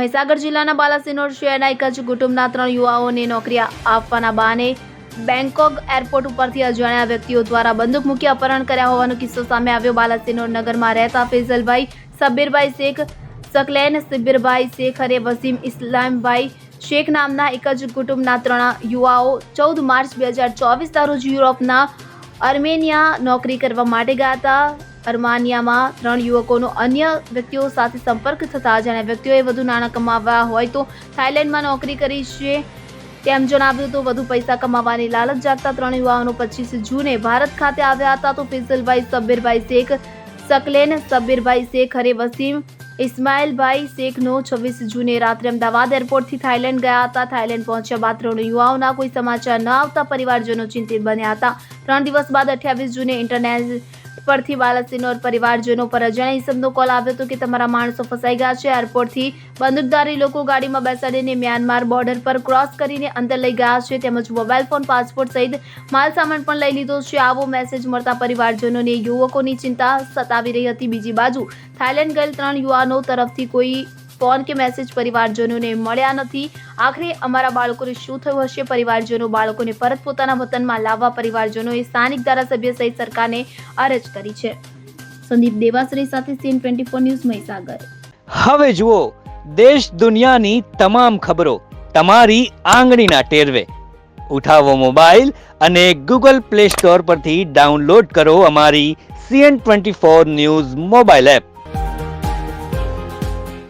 મહીસાગર જિલ્લાના બાલાસિનોર શહેરના એક જ કુટુંબના ત્રણ યુવાઓને નોકરી આપવાના બહાને બેંકોક એરપોર્ટ ઉપરથી અજાણ્યા વ્યક્તિઓ દ્વારા બંદૂક મૂકી અપહરણ કર્યા હોવાનો કિસ્સો સામે આવ્યો. બાલાસિનોર નગરમાં રહેતા ફેઝલભાઈ સબીરભાઈ શેખ, સકલેન સિબીરભાઈ શેખ અને વસીમ ઇસ્લામભાઈ શેખ નામના એક જ કુટુંબના ત્રણ યુવાઓ ચૌદ માર્ચ બે હજાર ચોવીસના રોજ યુરોપના અર્મેનિયા નોકરી કરવા માટે ગયા હતા. અર્માનિયામાં ત્રણ યુવકોનો અન્ય વ્યક્તિઓ સાથે સંપર્ક થતા અજાણ્યા વ્યક્તિઓએ વધુ નાણાં કમાવવા હોય તો થાઇલેન્ડમાં નોકરી કરી છે. તેમ જણાવ્યું તો વધુ પૈસા કમાવાની લાલચ જાગતા ત્રણ યુવાઓનો પચીસ જૂને ભારત ખાતે આવ્યા હતા તો ફેઝલભાઈ સબ્બીરભાઈ શેખ, સકલેન સબ્બીરભાઈ શેખ, હરે વસીમ, ઇસ્માઇલભાઈ શેખનો છવ્વીસ જૂને રાત્રે અમદાવાદ એરપોર્ટથી થાઇલેન્ડ ગયા હતા. થાઇલેન્ડ પહોંચ્યા બાદ ત્રણ યુવાઓના કોઈ સમાચાર ન આવતા પરિવારજનો ચિંતિત બન્યા હતા. ત્રણ દિવસ બાદ અઠ્યાવીસ જૂને ઇન્ટરનેટ પરથી બાલાસિનોર પરિવારજનો પર અજાણ્યા ઇસમનો કોલ આવ્યો હતો કે તમારા માણસો ફસાઈ ગયા છે. એરપોર્ટથી બંદૂકધારી લોકો ગાડીમાં બેસાડીને મ્યાનમાર બોર્ડર પર ક્રોસ કરીને અંદર લઈ ગયા છે. તેમજ મોબાઈલ ફોન, પાસપોર્ટ સહિત માલ સામાન પણ લઈ લીધો છે. આવો મેસેજ મળતા પરિવારજનોને યુવકોની ચિંતા સતાવી રહી હતી. બીજી બાજુ થાઇલેન્ડ ગયેલ ત્રણ યુવાનો તરફથી કોઈ ફોન કે મેસેજ પરિવારજનોને મળ્યા નથી. આખરે અમારા બાળકોને શું થયું હશે? પરિવારજનો બાળકોને પરત પોતાના વતનમાં લાવવા પરિવારજનોએ સ્થાનિક ધારાસભ્ય સહિત સરકારને અરજ કરી છે. સંદીપ દેવાસરી સાથે CN twenty four news Mahisagar. હવે જુઓ, દેશ દુનિયાની તમામ ખબરો તમારી આંગળીના ટેરવે. ઉઠાવો મોબાઈલ અને ગૂગલ પ્લે સ્ટોર પરથી ડાઉનલોડ કરો અમારી CN twenty four news mobile app.